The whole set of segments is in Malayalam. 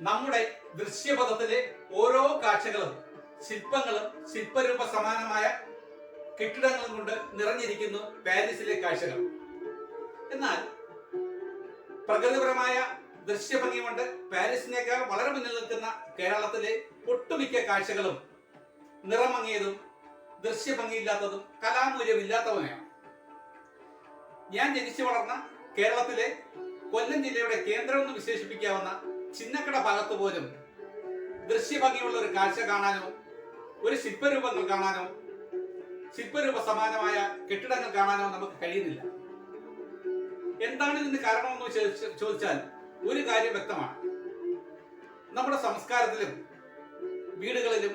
നമ്മുടെ ദൃശ്യപഥത്തിലെ ഓരോ കാഴ്ചകളും ശില്പങ്ങളും ശില്പരൂപ സമാനമായ കെട്ടിടങ്ങളും കൊണ്ട് നിറഞ്ഞിരിക്കുന്നു പാരീസിലെ കാഴ്ചകൾ. എന്നാൽ പ്രകൃതിപരമായ ദൃശ്യഭംഗി കൊണ്ട് പാരീസിനേക്കാൾ വളരെ മുന്നിൽ നിൽക്കുന്ന കേരളത്തിലെ ഒട്ടുമിക്ക കാഴ്ചകളും നിറമങ്ങിയതും ദൃശ്യഭംഗിയില്ലാത്തതും കലാമൂല്യമില്ലാത്തതുമാണ്. ഞാൻ ജനിച്ചു വളർന്ന കേരളത്തിലെ കൊല്ലം ജില്ലയുടെ കേന്ദ്രം എന്ന് വിശേഷിപ്പിക്കാവുന്ന ചിന്നക്കട ഭാഗത്ത് പോലും ദൃശ്യഭംഗിയുള്ള ഒരു കാഴ്ച കാണാനോ ഒരു ശില്പരൂപങ്ങൾ കാണാനോ ശില്പരൂപ സമാനമായ കെട്ടിടങ്ങൾ കാണാനോ നമുക്ക് കഴിയുന്നില്ല. എന്താണ് ഇതിന് കാരണമെന്ന് ചോദിച്ച- ചോദിച്ചാൽ ഒരു കാര്യം വ്യക്തമാണ്. നമ്മുടെ സംസ്കാരത്തിലും വീടുകളിലും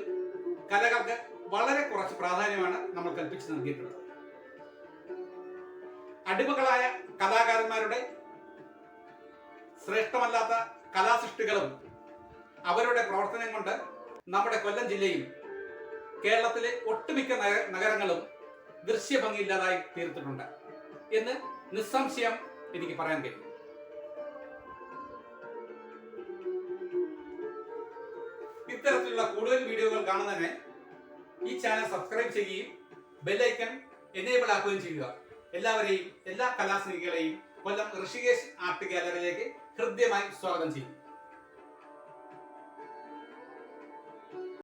കലകൾക്ക് വളരെ കുറച്ച് പ്രാധാന്യമാണ് നമ്മൾ കൽപ്പിച്ചു നൽകിയിട്ടുള്ളത്. അടിമകളായ കലാകാരന്മാരുടെ ശ്രേഷ്ഠമല്ലാത്ത കലാസൃഷ്ടികളും അവരുടെ പ്രവർത്തനം കൊണ്ട് നമ്മുടെ കൊല്ലം ജില്ലയും കേരളത്തിലെ ഒട്ടുമിക്ക നഗ- നഗരങ്ങളും ദൃശ്യഭംഗിയില്ലാതായി തീർത്തിട്ടുണ്ട് എന്ന് നിസ്സംശയം എനിക്ക് പറയാൻ കഴിയും. ഇത്തരത്തിലുള്ള കൂടുതൽ വീഡിയോകൾ കാണുന്നതിന് ഈ ചാനൽ സബ്സ്ക്രൈബ് ചെയ്യുകയും ബെല്ലൈക്കൺ എനേബിൾ ആക്കുകയും ചെയ്യുക. എല്ലാവരെയും എല്ലാ കലാസ്നേഹികളെയും കൊല്ലം ഋഷികേശ് ആർട്ട് ഗാലറിയിലേക്ക് ഹൃദ്യമായി സ്വാഗതം ചെയ്യും